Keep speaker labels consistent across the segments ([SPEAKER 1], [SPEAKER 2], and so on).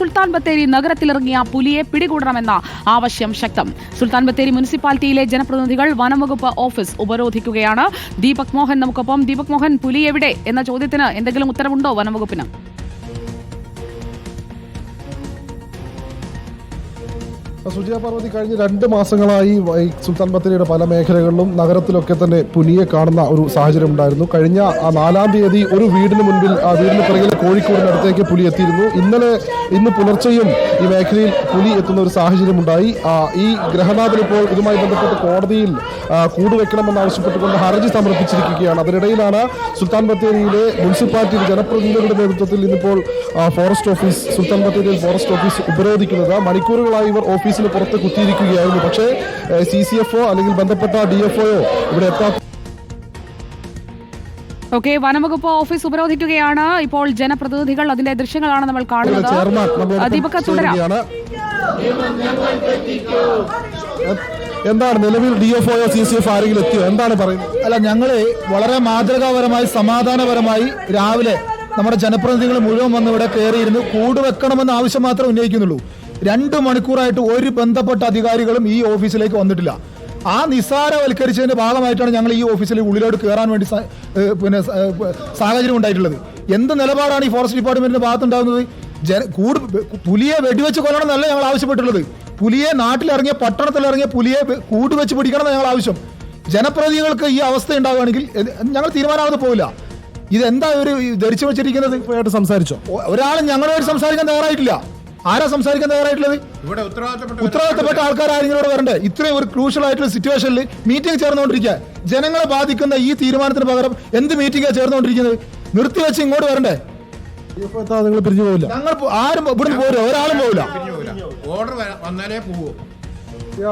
[SPEAKER 1] സുൽത്താൻ ബത്തേരി നഗരത്തിലിറങ്ങിയ പുലിയെ പിടികൂടണമെന്ന ആവശ്യം ശക്തം. സുൽത്താൻ ബത്തേരി മുനിസിപ്പാലിറ്റിയിലെ ജനപ്രതിനിധികൾ വനംവകുപ്പ് ഓഫീസ് ഉപരോധിക്കുകയാണ്. ദീപക് മോഹൻ നമുക്കൊപ്പം. ദീപക് മോഹൻ പുലി എവിടെ? എന്ന ചോദ്യത്തിന് എന്തെങ്കിലും ഉത്തരവുണ്ടോ വനംവകുപ്പിന്?
[SPEAKER 2] സുജയ പാർവതി കഴിഞ്ഞ രണ്ട് മാസങ്ങളായി സുൽത്താൻ ബത്തേരിയുടെ പല മേഖലകളിലും നഗരത്തിലൊക്കെ തന്നെ പുനിയെ കാണുന്ന ഒരു സാഹചര്യം ഉണ്ടായിരുന്നു. കഴിഞ്ഞ നാലാം തീയതി ഒരു വീടിന് മുൻപിൽ ആ വീടിന് പിറകിൽ കോഴിക്കോടിനടുത്തേക്ക് പുലി എത്തിയിരുന്നു. ഇന്നലെ ഇന്ന് പുലർച്ചെയും ഈ മേഖലയിൽ പുലി എത്തുന്ന ഒരു സാഹചര്യം ഉണ്ടായി. ഈ ഗ്രഹനാഥൻ ഇപ്പോൾ ഇതുമായി ബന്ധപ്പെട്ട് കോടതിയിൽ കൂടുവെക്കണമെന്ന് ആവശ്യപ്പെട്ടുകൊണ്ട് ഹർജി സമർപ്പിച്ചിരിക്കുകയാണ്. അതിനിടയിലാണ് സുൽത്താൻ ബത്തേരിയിലെ മുനിസിപ്പാലിറ്റി ജനപ്രതിനിധികളുടെ നേതൃത്വത്തിൽ ഇന്നിപ്പോൾ ഫോറസ്റ്റ് ഓഫീസ് സുൽത്താൻ ബത്തേരിയിൽ ഫോറസ്റ്റ് ഓഫീസ് ഉപരോധിക്കുന്നത്. മണിക്കൂറുകളായി ഇവർ ഓഫീസിന് പുറത്ത് കുത്തിയിരിക്കുകയായിരുന്നു. പക്ഷേ സി സി എഫ് ഒ അല്ലെങ്കിൽ ബന്ധപ്പെട്ട ഡി എഫ് ഒയോ ഇവിടെ എത്താത്ത
[SPEAKER 1] ഓക്കെ വനംവകുപ്പ് ഓഫീസ് ഉപരോധിക്കുകയാണ്. ഇപ്പോൾ ജനപ്രതിനിധികൾ അതിന്റെ ദൃശ്യങ്ങളാണ് നമ്മൾ കാണുന്നത്. തുടരാം.
[SPEAKER 2] എന്താണ് നിലവിൽ ഡി എഫ് ഒയോ സി സി എഫ് ആരെങ്കിലും എത്തിയോ? എന്താണ് പറയുന്നത്?
[SPEAKER 3] അല്ല ഞങ്ങൾ വളരെ മാതൃകാപരമായി സമാധാനപരമായി രാവിലെ നമ്മുടെ ജനപ്രതിനിധികൾ മുഴുവൻ വന്ന് ഇവിടെ കയറിയിരുന്ന്. കൂട് വെക്കണമെന്ന ആവശ്യം മാത്രമേ ഉന്നയിക്കുന്നുള്ളൂ. രണ്ട് മണിക്കൂറായിട്ട് ഒരു ബന്ധപ്പെട്ട അധികാരികളും ഈ ഓഫീസിലേക്ക് വന്നിട്ടില്ല. ആ നിസ്സാരവൽക്കരിച്ചതിന്റെ ഭാഗമായിട്ടാണ് ഞങ്ങൾ ഈ ഓഫീസിൽ ഉള്ളിലോട്ട് കയറാൻ വേണ്ടി പിന്നെ സാഹചര്യം ഉണ്ടായിട്ടുള്ളത്. എന്ത് നിലപാടാണ് ഈ ഫോറസ്റ്റ് ഡിപ്പാർട്ട്മെന്റിന്റെ ഭാഗത്തുണ്ടാകുന്നത്? ജന കൂട് പുലിയെ വെടിവെച്ച് കൊല്ലണം എന്നല്ല ഞങ്ങൾ ആവശ്യപ്പെട്ടുള്ളത് പുലിയെ നാട്ടിലിറങ്ങിയ പട്ടണത്തിലിറങ്ങിയ പുലിയെ കൂട് വെച്ച് പിടിക്കണം എന്ന് ഞങ്ങൾ ആവശ്യം. ജനപ്രതിനിധികൾക്ക് ഈ അവസ്ഥ ഉണ്ടാവുകയാണെങ്കിൽ ഞങ്ങൾ തീരുമാനമാകാതെ പോവില്ല. ഇതെന്താ ഒരു ധരിച്ചു വെച്ചിരിക്കുന്നത്?
[SPEAKER 2] സംസാരിച്ചോ?
[SPEAKER 3] ഒ- ഒരാളും ഞങ്ങളോട് സംസാരിക്കാൻ തയ്യാറായിട്ടില്ല. ആരാ സംസാരിക്കാൻ തയ്യാറായിട്ടുള്ളത്?
[SPEAKER 4] ഇവിടെ ഉത്തരവാദിത്തപ്പെട്ട
[SPEAKER 3] ഉത്തരവാദിത്തപ്പെട്ട ആൾക്കാർ ആരെങ്കിലും ഇവിടെ വരണ്ടേ? ഇത്രയും ഒരു ക്രൂഷ്യൽ ആയിട്ടുള്ള സിറ്റുവേഷനിൽ മീറ്റിംഗ് ചേർന്നുകൊണ്ടിരിക്കുക. ജനങ്ങളെ ബാധിക്കുന്ന ഈ തീരുമാനത്തിന് പകരം എന്ത് മീറ്റിംഗാണ് ചേർന്നുകൊണ്ടിരിക്കുന്നത്? നിർത്തിവെച്ച് ഇങ്ങോട്ട് വരണ്ടേ?
[SPEAKER 2] നിങ്ങൾ പിരിഞ്ഞു പോവില്ല.
[SPEAKER 3] ഞങ്ങൾ ആരും ഇവിടുന്ന് പോരും ഒരാളും പോവില്ല.
[SPEAKER 4] ഓർഡർ വന്നാലേ
[SPEAKER 2] പോകൂ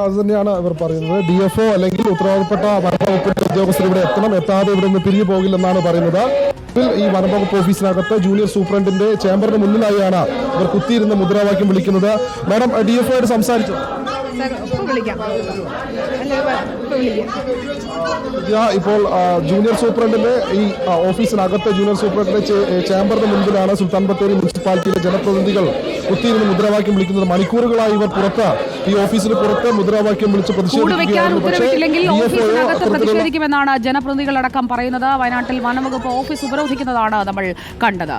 [SPEAKER 2] അത് തന്നെയാണ് ഇവർ പറയുന്നത്. ഡി എഫ് ഒ അല്ലെങ്കിൽ ഉത്തരവാദപ്പെട്ട വനംവകുപ്പിന്റെ ഉദ്യോഗസ്ഥർ ഇവിടെ എത്തണം. എത്താതെ ഇവിടെ നിന്ന് പിരിഞ്ഞു പോകില്ലെന്നാണ് പറയുന്നത്. ഇതിൽ ഈ വനംവകുപ്പ് ഓഫീസിനകത്ത് ജൂനിയർ സൂപ്രണ്ടിന്റെ ചേംബറിന് മുന്നിലായാണ് ഇവർ കുത്തിയിരുന്ന മുദ്രാവാക്യം വിളിക്കുന്നത്. മാഡം ഡി എഫ് ആയിട്ട് സംസാരിച്ചു? ഇപ്പോൾ ജൂനിയർ സൂപ്രണ്ടിന്റെ ഈ ഓഫീസിനകത്ത് ജൂനിയർ സൂപ്രണ്ടിന്റെ ചേംബറിന് മുൻപിലാണ് സുൽത്താൻ ബത്തേരി മുനിസിപ്പാലിറ്റിയിലെ ജനപ്രതിനിധികൾ കുത്തിയിരുന്ന് മുദ്രാവാക്യം വിളിക്കുന്നത്. മണിക്കൂറുകളായി ഇവർ പുറത്ത്. ഈ ഓഫീസിന് പുറത്ത് മുദ്രാവാക്യം വിളിച്ച്
[SPEAKER 1] പ്രതിഷേധിക്കുമെന്നാണ് ജനപ്രതിനിധികളടക്കം പറയുന്നത്. വയനാട്ടിൽ വനംവകുപ്പ് ഓഫീസ് ഉപരോധിക്കുന്നതാണ് നമ്മൾ കണ്ടത്.